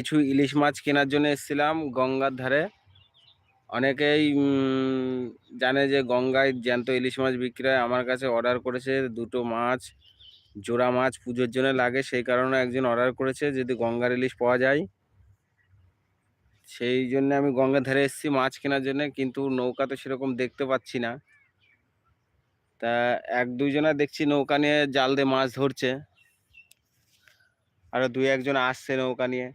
কিছু ইলিশ মাছ কেনার জন্য এসেছিলাম গঙ্গার ধারে। অনেকেই জানে যে গঙ্গায় জ্যান্ত ইলিশ মাছ বিক্রি আমার কাছে অর্ডার করেছে। দুটো মাছ, জোড়া মাছ পুজোর জন্য লাগে, সেই কারণে একজন অর্ডার করেছে যদি গঙ্গার ইলিশ পাওয়া যায়। সেই জন্য আমি গঙ্গার ধারে এসেছি মাছ কেনার জন্য, কিন্তু নৌকা তো সেরকম দেখতে পাচ্ছি না। তা এক দুইজনা দেখছি নৌকা নিয়ে জাল দিয়ে মাছ ধরছে। আরও দুই একজন আসছে নৌকা নিয়ে।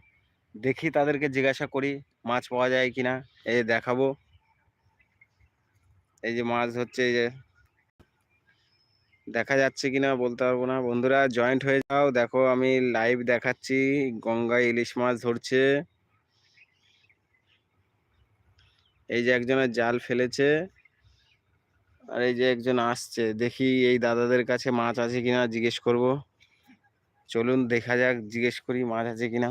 দেখি তাদেরকে জিজ্ঞাসা করি, মাছ পাওয়া যায় কিনা? এই যে দেখাবো। এই যে মাছ হচ্ছে এই যে, দেখা যাচ্ছে কিনা বলতে পারব না। বন্ধুরা জয়েন্ট হয়ে যাও। দেখো, আমি লাইভ দেখাচ্ছি। গঙ্গায় ইলিশ মাছ ধরছে। এই যে একজনের জাল ফেলেছে। আর এই যে একজন আসছে। দেখি এই দাদাদের কাছে মাছ আছে কিনা জিজ্ঞেস করব। চলুন, দেখা যাক, জিজ্ঞেস করি মাছ আছে কিনা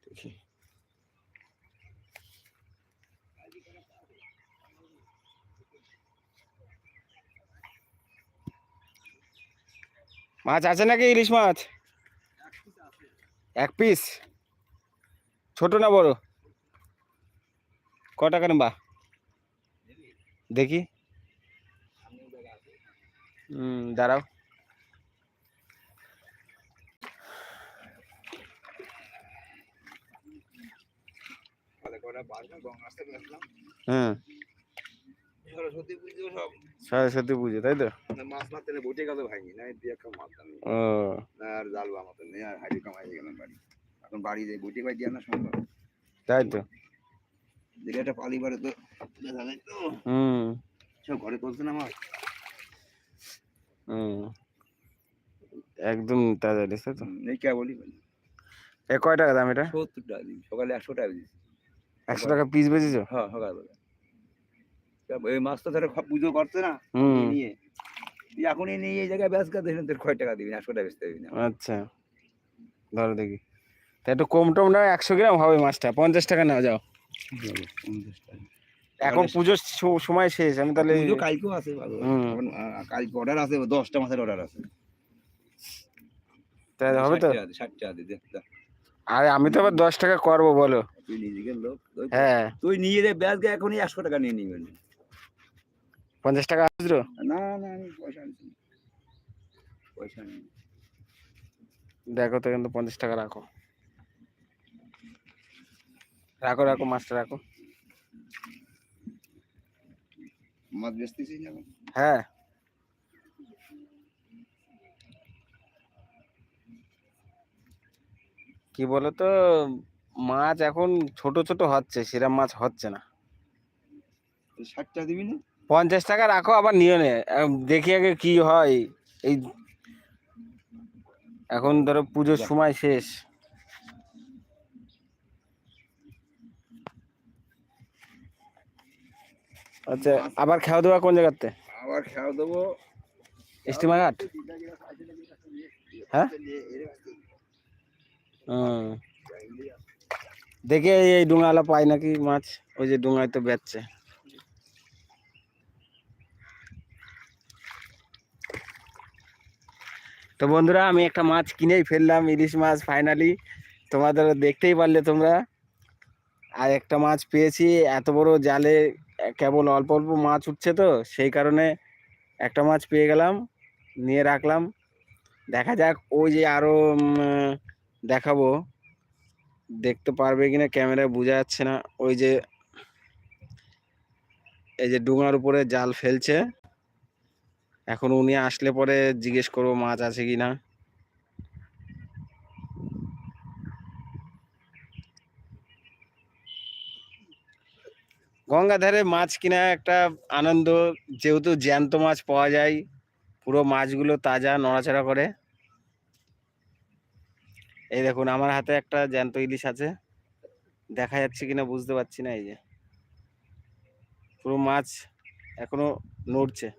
দেখি মাছ আছে নাকি ইলিশ মাছ? এক পিস ছোট না বড়? ক টাকা নেবা? দেখি। হুম, দাঁড়াও। হ্যাঁ? সরস্বতী পুজো সরস্বতী পুজো তাই তো? মাছ মারতে বটে গেল ভাইনি না দিয়ে একটা মারতাম আর জাল আমাদের নেই আর হাড়ি কামাই গেলাম বাড়ি। এখন বাড়ি যাই বটে ভাই দিয়ে না সম্ভব। তাই তো। পালিবারে তো তো। হুম। সব ঘরে না আমার হুম। একদম তাজা ইলিশ তো? এই কে বলি এ কয় টাকা দাম এটা? সত্তর টাকা সকালে একশো টাকা দিই একশো টাকা পিস বেচেছো? হ্যাঁ সকালবেলা এই মাছ তো ধরে পুজো করছে না? নিয়ে। তুই এখনই নিয়ে এই জায়গায় ব্যস্ত দেখেন তোর কয় টাকা দিবি একশো টাকা বেচতে দিবি না। আচ্ছা। ধরো দেখি। তা একটু কম টম না একশো গ্রাম হবে মাছটা। পঞ্চাশ টাকা নেওয়া যাও। এখন পুজোর সময় শেষ আমি তাহলে পুজো কালকেও আছে কালকে অর্ডার আছে দশটা মাসের অর্ডার আছে। তাহলে হবে তো? ষাট টাকা দে, ষাট টাকা দে, দে, দে। আরে আমি তো আবার দশ টাকা করব বলো। তুই নিজেকে লোক হ্যাঁ। তুই নিয়ে যে ব্যাস গে এখনই একশো টাকা নিয়ে নিবেন পঞ্চাশ টাকা খুচরো না না আমি পয়সা আনছি পয়সা নেই। দেখো তো কিন্তু পঞ্চাশ টাকা রাখো। রাখো রাখো মাছটা রাখো। মাছ বেচতেছিস হ্যাঁ। কি বলতো মাছ এখন ছোট ছোট হচ্ছে সেরকম মাছ হচ্ছে না। তুই দিবি না? পঞ্চাশ টাকা রাখো আবার নিও নে। দেখি আগে কি হয়। এই এখন ধরো পুজোর সময় শেষ। আচ্ছা আবার খাওয়া দাওয়া কোন জায়গাতে? আবার খেয়াল দেবো স্টিমার ঘাট হ্যাঁ? দেখে এই ডোঙালা পাই নাকি মাছ? ওই যে ডোঙায় তো বেচছে। তো বন্ধুরা আমি একটা মাছ কিনেই ফেললাম ইলিশ মাছ ফাইনালি তোমাদের দেখতেই পারলে তোমরা। আর একটা মাছ পেয়েছি এত বড় জালে কেবল অল্প অল্প মাছ উঠছে তো সেই কারণে একটা মাছ পেয়ে গেলাম নিয়ে রাখলাম। দেখা যাক ওই যে আরও উম, দেখাবো। দেখতে পারবে কিনা ক্যামেরায় বোঝা যাচ্ছে না। ওই যে, এই যে ডুঙার উপরে জাল ফেলছে। এখন উনি আসলে পরে জিজ্ঞেস করব মাছ আছে কিনা। গঙ্গাধারে মাছ কিনা একটা আনন্দ। যেহেতু জ্যান্ত মাছ পাওয়া যায়, পুরো মাছগুলো তাজা নড়াচড়া করে। এই দেখুন, আমার হাতে একটা জ্যান্ত ইলিশ আছে। দেখা যাচ্ছে কিনা বুঝতে পারছি না এই যে। পুরো মাছ এখনও নড়ছে।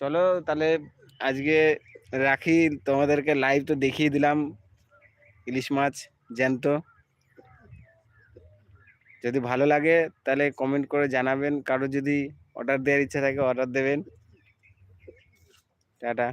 চলো তাহলে আজকে রাখি, তোমাদেরকে লাইভ তো দেখিয়ে দিলাম। ইলিশ মাছ, জ্যান্ত। যদি ভালো লাগে তাহলে কমেন্ট করে জানাবেন। কারও যদি অর্ডার দেওয়ার ইচ্ছা থাকে অর্ডার দেবেন। টাটা।